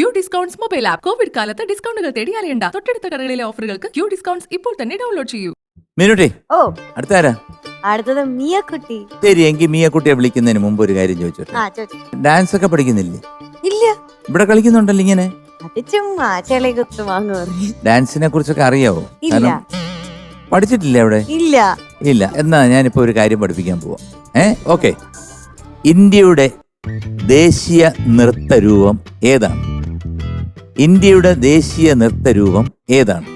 Q discounts mobile app Covid കാലത്ത് ഡിസ്കൗണ്ടുകൾ തേടി അലയണ്ട. തൊട്ടടുത്ത കടകളിലെ ഓഫറുകൾക്ക് ക്യൂ ഡിസ്കൗണ്ട്സ് ഇപ്പോൾ തന്നെ ഡൗൺലോഡ് ചെയ്യൂ. മീനുട്ടി ഓ. അടുത്ത ആരാ അടുത്തത് മിയ കുട്ടി ശരി എങ്കിൽ മിയ കുട്ടിയെ വിളിക്കുന്നതിന് മുമ്പ് ഒരു കാര്യം ചോദിച്ചോട്ടെ? ആ ചോദിച്ചു. ഡാൻസ് ഒക്കെ പഠിക്കുന്നില്ലേ? ഇല്ല. ഇവിടെ കളിക്കുന്നുണ്ടല്ലോ ഇങ്ങനെ? അത് ചുമ്മാ ചെളി കുത്തു വാങ്ങു ഡാൻസിനെ കുറിച്ചൊക്കെ അറിയാവോ? ഇല്ല. പഠിച്ചിട്ടില്ല അവിടെ? ഇല്ല. ഇല്ല. എന്നാ ഞാൻ ഞാനിപ്പോ ഒരു കാര്യം പഠിപ്പിക്കാൻ പോവാ. ഏ ഓക്കെ. ഇന്ത്യയുടെ ദേശീയ നൃത്തരൂപം ഏതാണ്? ഇന്ത്യയുടെ ദേശീയ നൃത്തരൂപം ഏതാണ്?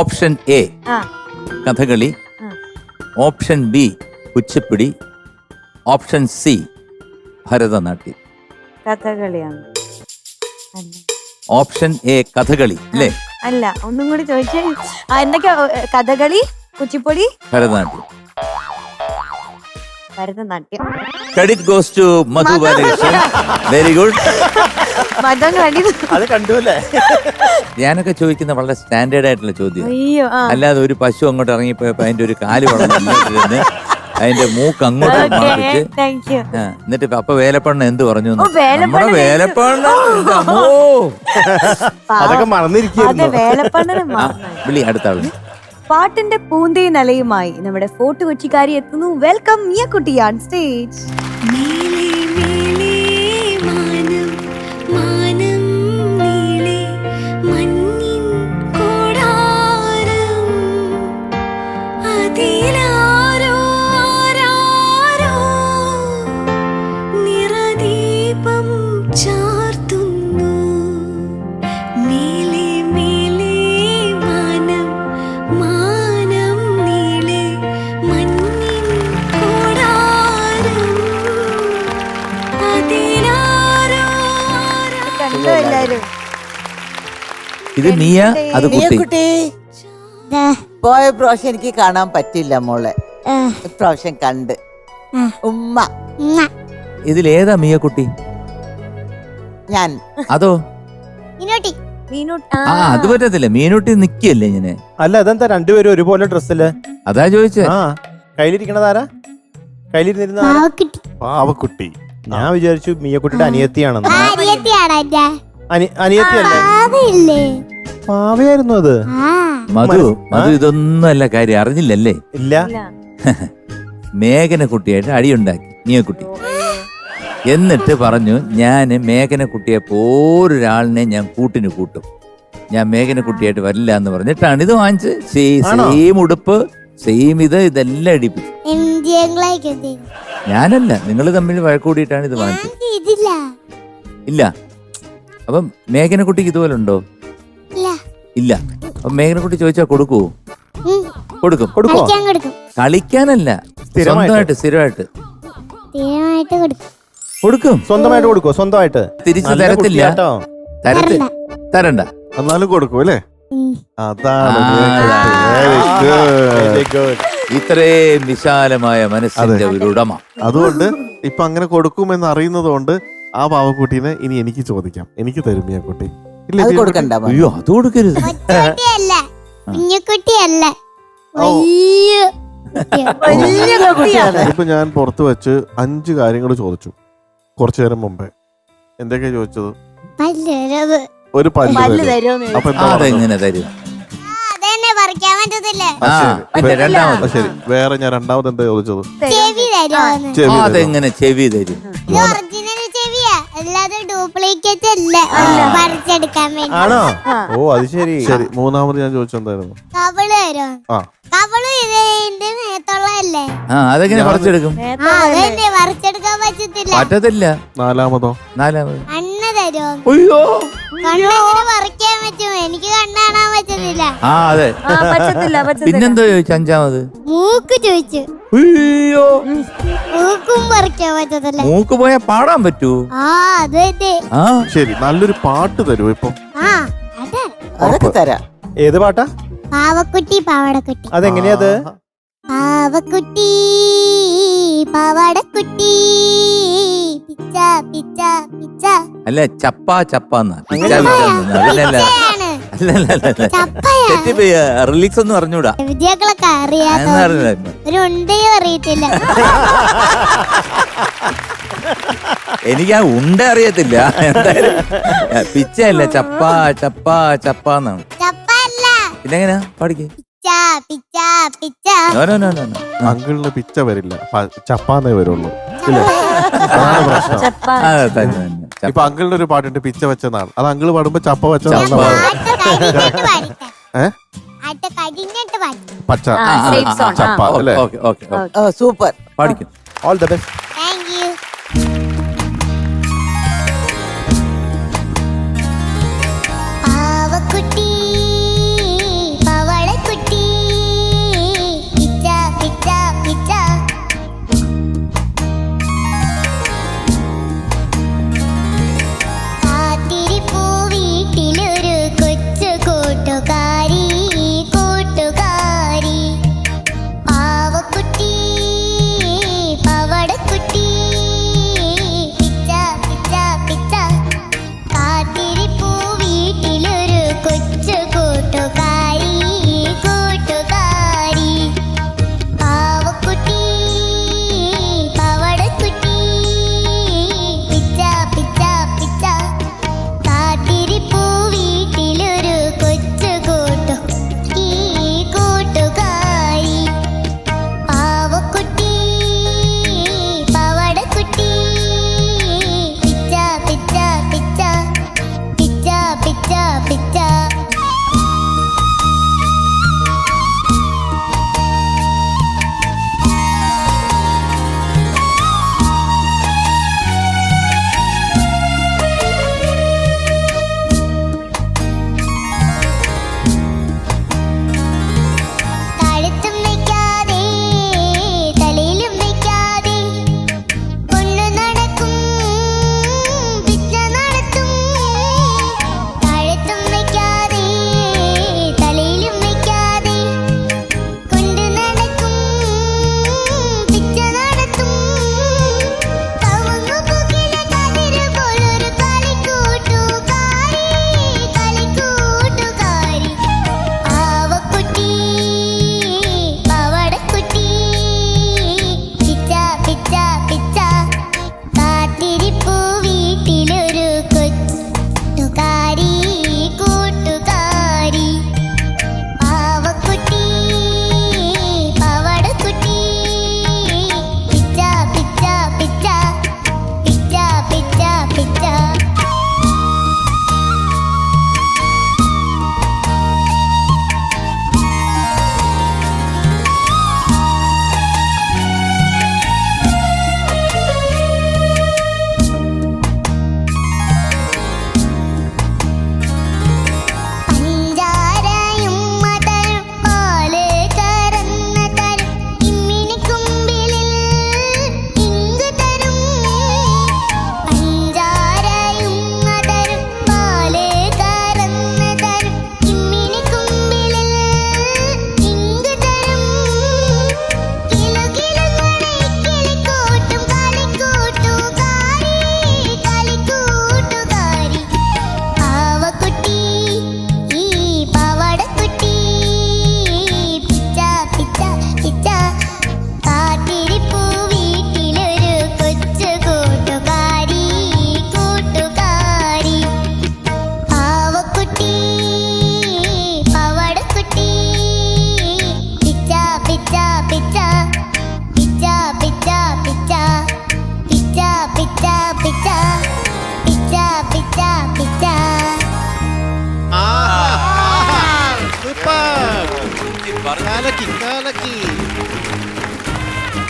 Option A Kathakali. Option B Kuchipudi. Option C Bharatanatyam. കഥകളിയാണ്. Option A Kathakali അല്ലേ? അല്ല ഒന്നും കൂടി ചോദിച്ചാൽ എന്തൊക്കെയാ Kathakali Kuchipudi? Bharatanatyam. Bharatanatyam credit goes to Madhu Balakrishnan very good മതം കണ്ടി അത് കണ്ടുല്ലേ ഞാനൊക്കെ ചോദിക്കുന്ന വളരെ സ്റ്റാൻഡേർഡ് ആയിട്ടുള്ള ചോദ്യം. അയ്യോ ആ. അല്ലാതെ ഒരു പശു അങ്ങോട്ട് ഇറങ്ങിപ്പോയപ്പോ അതിന്റെ ഒരു കാൽ വളർന്നു അതിന്റെ മൂക്ക് അങ്ങോട്ട് മാറിച്ച്. താങ്ക് യു ആ, എന്നിട്ട് ഇപ്പൊ അപ്പൊ വേലപ്പണ്ണ എന്ത് പറഞ്ഞു എന്ന്? ഓ, വേലപ്പണ്ണൻ നമ്മുടെ വേലപ്പണ്ണ എന്റെ അമ്മോ. അതൊക്കെ അതെ മറന്നിരിക്കുന്നു വേലപ്പണ്ണന് വിളി അടുത്ത ആൾ. പാട്ടിന്റെ പൂന്തേ നലയുമായി നമ്മുടെ ഫോർട്ട് കൊച്ചിക്കാരി എത്തുന്നു. വെൽക്കം മിയക്കുട്ടി ഓൺ സ്റ്റേജ് മിയ അത് കുട്ടി. പോയ പ്രാവശ്യം എനിക്ക് കാണാൻ പറ്റില്ല മോളെ. ഇപ്രാവശ്യം കണ്ട്. ഉമ്മ. ഇതിലേതാ മിയ കുട്ടി ഞാൻ. അതോ? മീനൂട്ടി. ആ. അത് പറ്റത്തില്ല. മീനൂട്ടി നിക്കല്ലേ ഇങ്ങനെ? അല്ല അതെന്താ രണ്ടുപേരും ഒരുപോലെ ഡ്രസ്സിൽ? അതാ ചോദിച്ചേ. ആ കയ്യിലിരിക്കണതാരാ കയ്യിലിരുന്നിരുന്ന? പാവക്കുട്ടി. ഞാൻ വിചാരിച്ചു മിയക്കുട്ടിയുടെ അനിയത്തിയാണെന്ന്. അനി- അനിയത്തിയല്ലേ? പാവയായിരുന്നു അത്. മധു മധു ഇതൊന്നും അല്ല കാര്യം അറിഞ്ഞില്ലല്ലേ? ഇല്ല. മേഘന കുട്ടിയായിട്ട് അടിയുണ്ടാക്കി നീയ കുട്ടി? എന്നിട്ട് പറഞ്ഞു ഞാൻ മേഘന കുട്ടിയെ പോരൊരാളിനെ ഞാൻ കൂട്ടിന് കൂട്ടും. ഞാൻ മേഘന കുട്ടിയായിട്ട് വരില്ല എന്ന് പറഞ്ഞിട്ടാണ് ഇത് വാങ്ങിച്ച്? സെയിം ഉടുപ്പ് സെയിം ഇത് ഇതെല്ലാം അടിപ്പിച്ചു ഞാനല്ല നിങ്ങൾ തമ്മിൽ വഴക്കൂടിയിട്ടാണ് ഇത് വാങ്ങിച്ചത്. ഇല്ല. അപ്പം മേഘന കുട്ടിക്ക് ഇതുപോലെ ഉണ്ടോ? ഇല്ല. അപ്പൊ മേഘന കുട്ടി ചോദിച്ചാ കൊടുക്കൂ? കൊടുക്കും. കൊടുക്കോ കൊടുക്കും. കളിക്കാനല്ല. സ്ഥിരമായിട്ട്. സ്വന്തമായിട്ട് സ്ഥിരമായിട്ട്. സ്ഥിരമായിട്ട് കൊടുക്കും. കൊടുക്കും. സ്വന്തമായിട്ട് കൊടുക്കോ സ്വന്തമായിട്ട്. തിരിച്ചു നല്ല തരത്തില്ല. കുട്ടിയാട്ടോ. തരത്തി തരണ്ട. എന്നാലും കൊടുക്കും അല്ലേ? അതാണ് Very good. ഇത്രയും വിശാലമായ മനസ്സിന്റെ. ഒരു ഉടമ. അതുകൊണ്ട് ഇപ്പൊ അങ്ങനെ കൊടുക്കുമെന്ന് അറിയുന്നത് കൊണ്ട് ആ പാവക്കുട്ടീനെ ഇനി എനിക്ക് ചോദിക്കാം. എനിക്ക് തരും കുട്ടി അത് കൊടുക്കണ്ട മോനെ. അയ്യോ അത് കൊടുക്കരുത്. കുട്ടിയല്ല കുഞ്ഞുകുട്ടിയല്ല. വലിയ വലിയ കുട്ടിയാണ്. ഇപ്പൊ ഞാൻ പുറത്ത് വെച്ച് അഞ്ച് കാര്യങ്ങൾ ചോദിച്ചു കുറച്ചു നേരം മുമ്പേ. എന്തൊക്കെയാ ചോദിച്ചത്? ഒരു പല്ല് തരും. തരുമോന്ന് അപ്പൊ എന്താ അതെങ്ങനെ തരും? അതെന്നെ പറിക്കാൻ പറ്റത്തില്ല. ആ, ആ ശരി. പിന്നെ വേ- ശരി. വേറെ ഞാൻ രണ്ടാമത് എന്താ ചോദിച്ചത്? ചെവി ചെവി തരും. അതെങ്ങനെ ചെവി തരും? ഇത് ഒറിജിനൽ ഡ്യൂപ്ലിക്കേറ്റ് അല്ല പറിച്ചെടുക്കാൻ വേണ്ടി. ആണോ? ഓ അത് ശരി. ശരി. മൂന്നാമത് ഞാൻ ചോദിച്ചെന്തായിരുന്നു? കവൾ ആ. കവൾ ഇതിന്റെ മേത്തുള്ളതല്ലേ? ആ അതെങ്ങനെ പറിച്ചെടുക്കും? ആ അതന്നെ പറിച്ചെടുക്കാൻ പറ്റത്തില്ല. പറ്റത്തില്ല. നാലാമതോ? നാലാമത്. തരുമോ അയ്യോ. കണ്ണെങ്ങനെ പറിക്കാൻ പറ്റും എനിക്ക് പറ്റുന്നില്ല. ആ അതെ. ആ, പറ്റത്തില്ല പറ്റത്തില്ല. പിന്നെന്തോ ചോദിച്ചു? അഞ്ചാമത്? മൂക്ക് ചോദിച്ചു. അയ്യോ. മൂക്കും പറിക്കാൻ പറ്റത്തില്ല. മൂക്ക് പോയാ പാടാൻ പറ്റൂ? ആ അത് തന്നെ. ആ. ശരി നല്ലൊരു പാട്ട് തരുമോ ഇപ്പൊ. ആ അതെ. അതൊക്കെ തരാം. ഏത് പാട്ടാ? പാവക്കുട്ടി പാവടക്കുട്ടി. അതെങ്ങനെയാ ആഹാ. പാവക്കുട്ടി പാവാടക്കുട്ടി. പിച്ച പിച്ച പിച്ച. അല്ല ചപ്പ ചപ്പ റിലീക്സ് ഒന്നും അറിഞ്ഞൂടാ. ഒരു എനിക്ക് ആ ഉണ്ട അറിയത്തില്ല. എന്തായാലും പിച്ചയല്ല ചപ്പ ചപ്പ ചപ്പ എന്നാണ് പിന്നെങ്ങനെയാ പഠിക്കേ പിച്ച പിച്ച പിച്ച. No no no no no. അങ്കിളിന് പിച്ച വരില്ല. പ- ചപ്പാന്നേ വരുള്ളൂ. ഇല്ലേ? അതാണ് പ്രശ്നം. ചപ്പ തന്നെ, തന്നെ. ചപ്പ. ഇപ്പൊ അങ്കിളിന്റെ ഒരു പാട്ടുണ്ട് പിച്ച വെച്ചെന്നാണ്. അത് അങ്കിൾ പാടുമ്പോ ചപ്പ വെച്ച വെച്ചതാണ് പച്ച. ആ, ആ, ആ, ആ, ചപ്പ ഓക്കെ, അല്ലേ? Okay okay okay. സൂപ്പർ. പാടിക്കും. ഓൾ ദ ബെസ്റ്റ്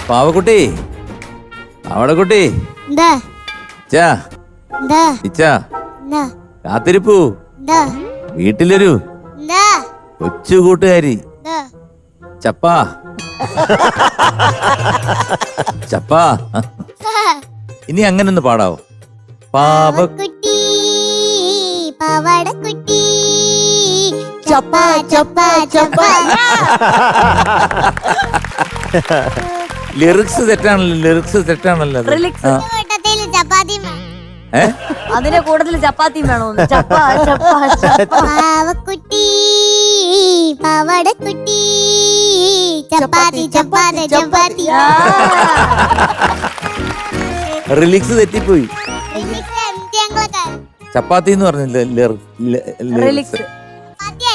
പാവക്കുട്ടി അവടെ കുട്ടി. കാത്തിരിപ്പൂ. വീട്ടിലൊരു കൊച്ചു കൂട്ടുകാരി. ചപ്പാ. ചപ്പാ. ഇനി അങ്ങനെ ഒന്ന് പാടാവോ പാവക്കുട്ടി പാവാടക്കുട്ടി. ചപ്പ ചപ്പ ചപ്പ. ലിറിക്സ് തെറ്റാണല്ലോ ലിറിക്സ് തെറ്റാണല്ലോ അത്. Lyrics. ആ. വട്ടത്തിൽ ചപ്പാത്തി ഏ? അതിന്റെ കൂടുതൽ ചപ്പാത്തിയും വേണമെന്ന് ചപ്പ ചപ്പ ചപ്പ. പാവക്കുട്ടി പാവടക്കുട്ടി. ചപ്പാത്തി ചപ്പാത്തി ചപ്പാത്തി ആ. റിലിക്സ് തെറ്റിപ്പോയി. ഞങ്ങളൊക്കെ ചപ്പാത്തി എന്ന് പറഞ്ഞില്ല ലിറിക്സ് ചപ്പാത്തി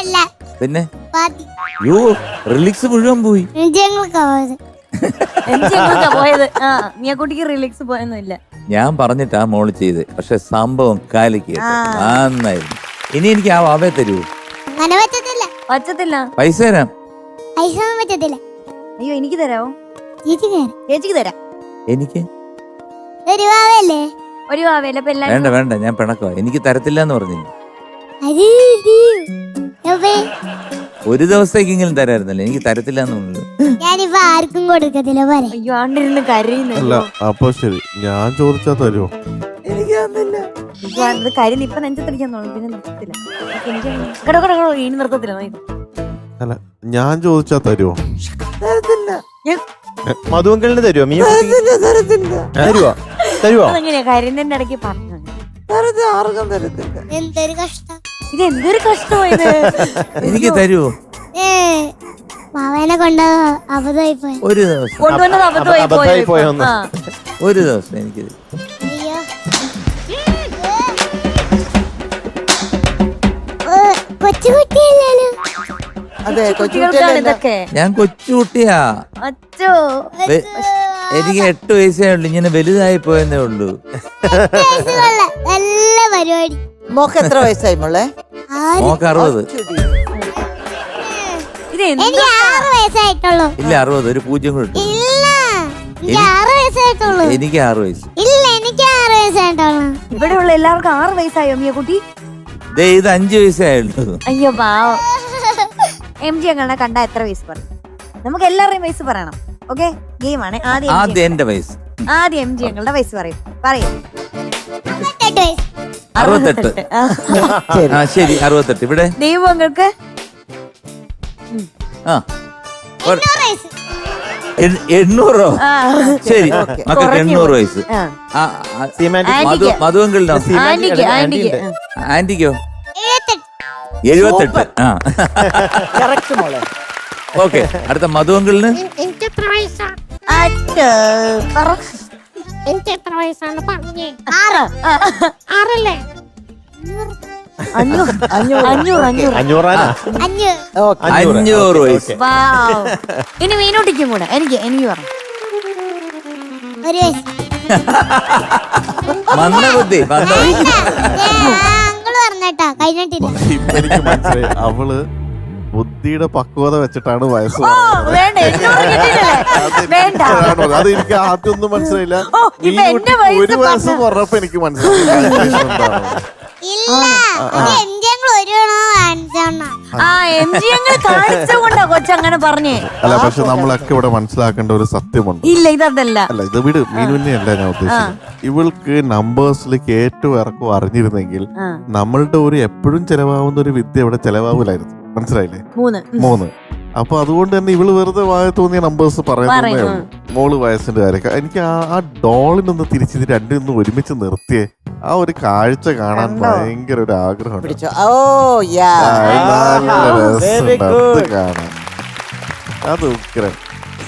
അല്ല. പിന്നെ? യോ റിലിക്സ് മുഴുവൻ പോയി. പോയത്. പോയത്. ആ മിയക്കുട്ടിക്ക് റിലിക്സ് പോയൊന്നുമില്ല. ഞാൻ പറഞ്ഞിട്ടാ മോൾ ചെയ്ത്. പക്ഷെ സംഭവം കാലിക്ക് കേട്ടോ. നന്നായിരുന്നു. ഇനി എനിക്ക് ആ വാവേ തരൂ അങ്ങനെ പറ്റത്തില്ല. പറ്റത്തില്ല. പൈസ തരാം. പൈസ ഒന്നും പറ്റത്തില്ല. അയ്യോ എനിക്ക് ചേച്ചി കയറി ചേച്ചിക്ക് തരാം. എനിക്ക്? ഒരു വാവല്ലേ ഒരു ആവേല ഇപ്പൊ വേണ്ട എല്ലാരും വേണ്ട. ഞാൻ പിണക്കോ എനിക്ക് തരത്തില്ല എന്ന് പറഞ്ഞില്ല ഒരു ദിവസത്തേക്കെങ്കിലും തരായിരുന്നല്ലോ? എനിക്ക് തരത്തില്ല ഞാനിപ്പോ ആർക്കും കൊടുക്കത്തില്ല അയ്യോ ആണ്ടിരുന്ന് അല്ല അപ്പൊ ശരി. ഞാൻ ചോദിച്ചാ തരുമോ കരയുന്ന ഇപ്പൊ പിന്നെ നിർത്തത്തില്ല എനിക്ക് കേട്ടോ കേട്ടോ, ഇനി നിർത്തത്തില്ല. നോക്ക്. അല്ല ഞാൻ ചോദിച്ചാ തരുമോ മധുവങ്കലിന് തരുമോ മീ തരുവോ? തരുവോ? അതെങ്ങനെയാ? കരയുന്നതിന്റെ ഇടയ്ക്ക് പറഞ്ഞു. എന്തൊരു കഷ്ടം. ഇത് എന്തൊരു കഷ്ടമായത്? എനിക്ക് തരുമോ ഏ മാവേനെ കൊണ്ട് അബദ്ധമായി പോയി ഒരു ദിവസം. കൊണ്ടുവന്നത് അബദ്ധമായി അബദ്ധമായി പോയത് പോയോന്ന്. ആ. ഒരു ദിവസം എനിക്ക്. അയ്യോ. ഏ, അതെ കുട്ടികൾക്കാണ് ഇതൊക്കെ. ഞാൻ കൊച്ചുകുട്ടിയാ അച്ചോ വെ- എനിക്ക് എട്ട് വയസ്സേ ഉള്ളു. ഇങ്ങനെ വലുതായി പോയെന്നേ ഉള്ളൂ നല്ല പരിപാടി. മോക്ക് എത്ര വയസ്സായി മോളെ? ആറ് മോക്ക് അറുപത്. ഇത് ആറ് വയസ്സായിട്ടുള്ളൂ. ഇല്ല അറുപത്. ഒരു പൂജ്യം കൂടെ ഇല്ല. എനിക്ക് ആറ് വയസ്സായിട്ടുള്ളൂ. എനിക്ക് ആറ് വയസ്സ്. ഇല്ല എനിക്ക് ആറ് വയസ്സായിട്ടുള്ളൂ. ഇവിടെയുള്ള എല്ലാവർക്കും ആറ് വയസ്സായോ മിയ കുട്ടി ദേ ഇത് അഞ്ചു വയസ്സേ അയ്യോ പാവം. എം ജി അങ്ങനെ കണ്ട എത്ര വയസ്സ് പറയും? നമുക്ക് എല്ലാവരുടെയും വയസ്സ് പറയണം. ഓക്കെ? ഗെയിമാണ് ആദ്യം ആദ്യം എന്റെ വയസ്സ്. ആദ്യം എം ജി ഞങ്ങളുടെ വയസ്സ് പറയും. പറയും. അറുപത്തെട്ട്. ആ. ശരി. അറുപത്തെട്ട്. ഇവിടെ? ദൈവങ്ങൾക്ക് ആ. ഒരു- എൺ- എണ്ണൂറോ? ആ. ശരി. മക്കൾക്ക് എണ്ണൂറ്. വയസ്സ്. ആ. ആ, ആ, മധു ആന്റിക്ക്. മധുവെങ്കിലോ ആന്റിക്ക് ആന്റിക്ക് ആ. ആന്റിക്കോ എഴുപത്തെട്ട്. ആ. കറക്റ്റ് മോളെ. ഓക്കെ. അടുത്ത മധുവെങ്കിലിന് എനിക്ക് അച്ഛോ, പറ. എനിക്ക് എത്ര വയസ്സാണ് പറഞ്ഞേ. ആറ്. ആറല്ലേ? അഞ്ഞൂറ്. അഞ്ഞൂറ്. അഞ്ഞൂറ് അഞ്ഞൂറ്. അഞ്ഞൂറാനാ അഞ്ഞൂറ് ഓക്കെ. അഞ്ഞൂറ്. അഞ്ഞൂറ് ഓക്കേ, വയസ്സ്. ഓക്കേ. വാവ്. ഇനി മീനോട്ടിക്കും കൂടെ. എനിക്ക് എനിക്ക് പറഞ്ഞു ഒരു വയസ്സ്. മന്ദബുദ്ധി മന്ദബുദ്ധി അങ്കിൾ പറഞ്ഞേട്ടാ കഴിഞ്ഞിട്ടില്ല. ഇപ്പൊ എനിക്ക് മനസ്സിലായി. അവൾ ബുദ്ധിയുടെ പക്വത വെച്ചിട്ടാണ് വയസ്സ്? അത് എനിക്ക് ആദ്യം ഒന്നും മനസ്സിലായില്ല. ഒരു വയസ്സ് പറഞ്ഞപ്പോ എനിക്ക് മനസ്സിലായി അല്ല പക്ഷെ നമ്മളൊക്കെ ഇവിടെ മനസ്സിലാക്കേണ്ട ഒരു സത്യമുണ്ട്. ഇല്ല ഇതല്ല. അല്ല ഇത് വിട് മീനുവിനെ അല്ല ഞാൻ ഉദ്ദേശിച്ചത്. ഇവൾക്ക് നമ്പേഴ്സിലേക്ക് ഏറ്റവും ഇറക്കം അറിഞ്ഞിരുന്നെങ്കിൽ നമ്മളുടെ ഒരു എപ്പോഴും ചെലവാകുന്ന ഒരു വിദ്യ ഇവിടെ ചെലവാകൂലായിരുന്നു. മനസ്സിലായില്ലേ? മൂന്ന്. മൂന്ന്. അപ്പൊ അതുകൊണ്ട് തന്നെ ഇവൾ വെറുതെ വായ തോന്നിയ നമ്പേഴ്സ് പറയുന്നതേ പറയും, ഉള്ളൂ. മോൾ വയസ്സിന്റെ കാര്യം എനിക്ക് ആ ആ ഡോളിനൊന്ന് തിരിച്ച് രണ്ടും ഒന്ന് ഒരുമിച്ച് നിർത്തിയേ. ആ ഒരു കാഴ്ച കാണാൻ ഭയങ്കര ഒരു ആഗ്രഹം അത് good. കാണാൻ. അത് ഉഗ്രൻ.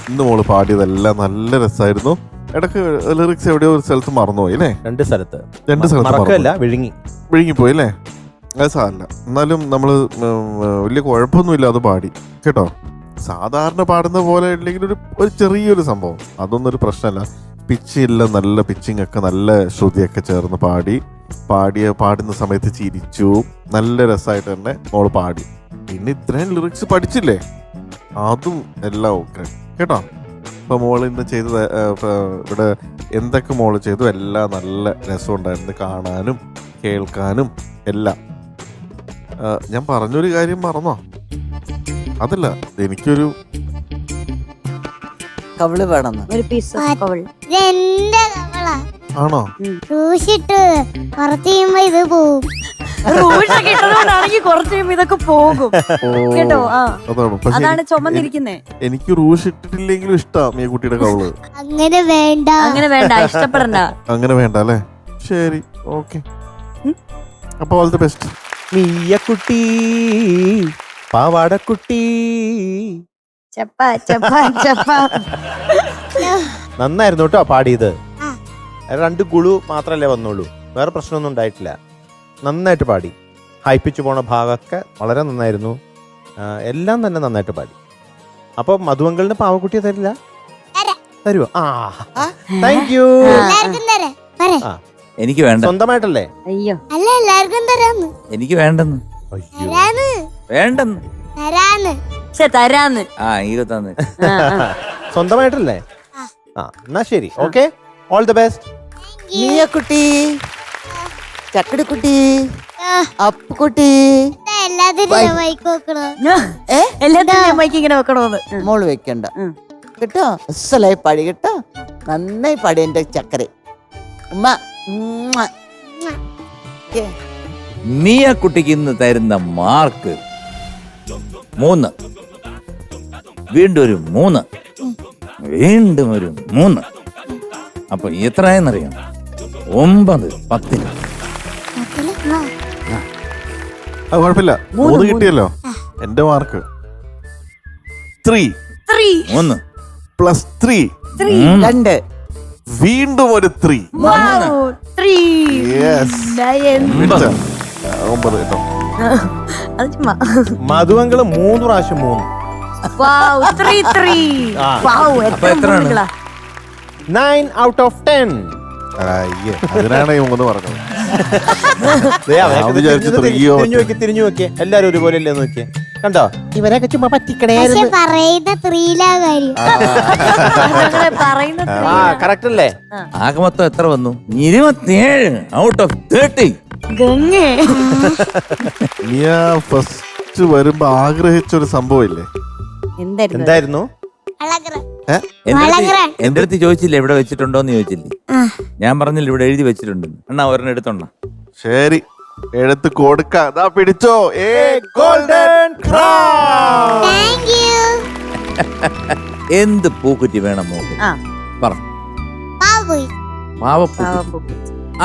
ഇന്ന് മോൾ പാടിയതെല്ലാം നല്ല രസമായിരുന്നു. ഇടയ്ക്ക് ലിറിക്സ് എവിടെയോ ഒരു സ്ഥലത്ത് മറന്നുപോയി അല്ലേ? രണ്ട് സ്ഥലത്ത്. രണ്ട് സ്ഥലത്ത് വിഴുങ്ങി. വിഴുങ്ങിപ്പോയി അല്ലേ? അത് സാറില്ല എന്നാലും നമ്മൾ വലിയ കുഴപ്പമൊന്നുമില്ല അത് പാടി. കേട്ടോ? സാധാരണ പാടുന്ന പോലെ ഇല്ലെങ്കിൽ ഒരു ഒരു ചെറിയൊരു സംഭവം. അതൊന്നും ഒരു പ്രശ്നമല്ല. പിച്ചില്ല നല്ല പിച്ചിങ് ഒക്കെ നല്ല ശ്രുതിയൊക്കെ ചേർന്ന് പാടി. പാടിയ പാടുന്ന സമയത്ത് ചിരിച്ചു. നല്ല രസമായിട്ട് തന്നെ മോൾ പാടി. പിന്നെ ഇത്രയും ലിറിക്സ് പഠിച്ചില്ലേ? അതും എല്ലാം ഓക്കെ കേട്ടോ? ഇപ്പൊ മോൾ ഇന്ന് ചെയ്തത് ഇവിടെ എന്തൊക്കെ മോൾ ചെയ്തു? എല്ലാം നല്ല രസമുണ്ടായിരുന്നു കാണാനും കേൾക്കാനും എല്ലാം. ഞാൻ പറഞ്ഞൊരു കാര്യം മറന്നോ? അതല്ല എനിക്കൊരു കവിൾ വേണമെന്ന് ഒരു പീസ് കവൾ ഇത് എന്റെ കവളാ. ആണോ? റൂഷിട്ട് ഇത് പോവും. റൂഷൊക്കെ ഇട്ടതുകൊണ്ടാണെങ്കിൽ കുറച്ച് കഴിയുമ്പോ ഇതൊക്കെ പോകും. ഓ, കേട്ടോ? ആ. അതാണ്? ചുമന്നിരിക്കുന്നേ. എനിക്ക് റൂഷ് ഇട്ടിട്ടില്ലെങ്കിലും ഇഷ്ടാ ഈ കുട്ടിയുടെ കവൾ. അങ്ങനെ വേണ്ട. അങ്ങനെ വേണ്ട ഇഷ്ടപ്പെടണ്ട. അങ്ങനെ വേണ്ട അല്ലേ? ശരി ഓക്കെ. അപ്പൊ ഓൾ ദി ബെസ്റ്റ് മീയക്കുട്ടി പാവാടക്കുട്ടി. ചപ്പ ചപ്പ ചപ്പ. നന്നായിരുന്നു കേട്ടോ പാടിയത്. ആ. രണ്ട് ഗുളു മാത്രല്ലേ വന്നുള്ളൂ. വേറെ പ്രശ്നമൊന്നും ഉണ്ടായിട്ടില്ല. നന്നായിട്ട് പാടി. ഹൈപ്പിച്ചു പോണ ഭാഗമൊക്കെ വളരെ നന്നായിരുന്നു. എല്ലാം തന്നെ നന്നായിട്ട് പാടി. അപ്പൊ മധുവങ്കളിന് പാവക്കുട്ടിയെ തരില്ല? തരുമോ തരുവോ? ആ. താങ്ക് യു എല്ലാവർക്കും തരാം. പറ. എനിക്ക് വേണ്ട. സ്വന്തമായിട്ടല്ലേ? അയ്യോ. അല്ല എല്ലാവർക്കും തരാന്ന്. എനിക്ക് വേണ്ടെന്ന്. തരാന്ന്. വേണ്ടെന്ന്. തരാന്ന്. പക്ഷെ തരാന്ന്. ആ തന്നെ. സ്വന്തമായിട്ടല്ലേ? ആ. എന്നാ ശരി. ഓക്കെ. ഓൾ ദ ബെസ്റ്റ് മീയക്കുട്ടി ചക്കടിക്കുട്ടി അപ്പുക്കുട്ടി മോൾ വെക്കണ്ട. കിട്ടോ കേട്ടോ? അസലായി പടി കേട്ടോ? നന്നായി പടി എന്റെ ചക്കര. ഉമ്മ. ഓക്കേ. മിയ കുട്ടിക്ക് ഇന്ന് തരുന്ന മാർക്ക് മൂന്ന്. വീണ്ടും ഒരു മൂന്ന്. വീണ്ടും ഒരു മൂന്ന്. അപ്പൊ എത്രയെന്നറിയാം? ഒമ്പത് പത്തിന് അത് കുഴപ്പമില്ല. മൂന്ന് കിട്ടിയല്ലോ. എന്റെ മാർക്ക്. ത്രീ. മൂന്ന്. Plus three. രണ്ട്. വീണ്ടും ഒരു ത്രീ. ത്രീ. യെസ് ഒമ്പത്. ഒമ്പത് കേട്ടോ. അത് ചുമ്മാ. മധുവങ്കൾ മൂന്ന് പ്രാവശ്യം മൂന്ന്. വാവ് ത്രീ ത്രീ ആ. വാവ് എത്ര എത്രയാണ്? മൂന്നുകളാ നയൻ ഔട്ട് ഓഫ് ടെൻ അയ്യേ അതിനാണ് ഈ മൂന്ന് പറഞ്ഞത്. ദേ, അവരൊക്കെ ഞാൻ വിചാരിച്ചു തിരിഞ്ഞ് തിരിഞ്ഞു നോക്കി തിരിഞ്ഞു നോക്കിയേ എല്ലാരും ഒരുപോലെ അല്ലേ നോക്കിയേ കണ്ടോ? ഇവരൊക്കെ ചുമ്മാ പക്ഷെ പറയുന്ന ത്രീലാ കാര്യം. ഞങ്ങളെ പറയുന്ന ആ കറക്റ്റ് അല്ലേ? ആകെ മൊത്തം എത്ര വന്നു? ഇരുപത്തിയേഴ് ഔട്ട് ഓഫ് തേർട്ടി ഗംഗേ. ഫസ്റ്റ് വരുമ്പോ ആഗ്രഹിച്ച ഒരു സംഭവം ഇല്ലേ എന്തായിരുന്നു എന്റെ അടുത്ത് വളകരാൻ. ചോദിച്ചില്ലേ എവിടെ വെച്ചിട്ടുണ്ടോന്ന് ചോദിച്ചില്ലേ. ഞാൻ പറഞ്ഞില്ല ഇവിടെ എഴുതി വെച്ചിട്ടുണ്ട്. അണ്ണാ ഒരെണ്ണം എടുത്തോണ്ണ ശരി. എടുത്ത് കൊടുക്ക. ദാ പിടിച്ചോ. ഏ ഗോൾഡൻ താങ്ക് യു എന്ത് പൂക്കുറ്റി വേണം മോക്ക് ആ. പറ. പാവപോയി പാവപ്പൂക്കുറ്റി. പാവപ്പൂ.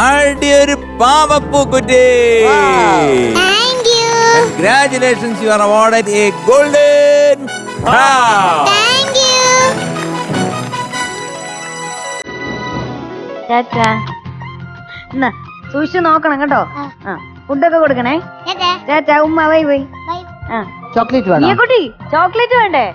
അടിയൊരു പാവപ്പൂക്കുറ്റി? Congratulations you are awarded a golden. എന്നാ സൂക്ഷിച്ച് നോക്കണം കേട്ടോ. ഫുഡൊക്കെ കൊടുക്കണേ. ടാറ്റാ ഉമ്മ വൈ വൈ. ചോക്ലേറ്റ് വേണോ? കുട്ടി ചോക്ലേറ്റ് വേണ്ടേ?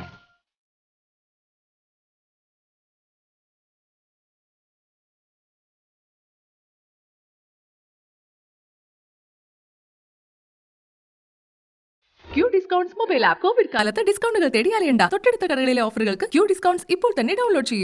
ഡിസ്കൗണ്ട്സ് മൊബൈൽ ആപ്പ് കോവിഡ് കാലത്ത് ഡിസ്കൗണ്ടുകൾ തേടി അലയണ്ട തൊട്ടടുത്ത കടകളിലെ ഓഫറുകൾക്ക് ക്യൂ ഡിസ്കൗണ്ട്സ് ഇപ്പോൾ തന്നെ ഡൗൺലോഡ് ചെയ്യൂ.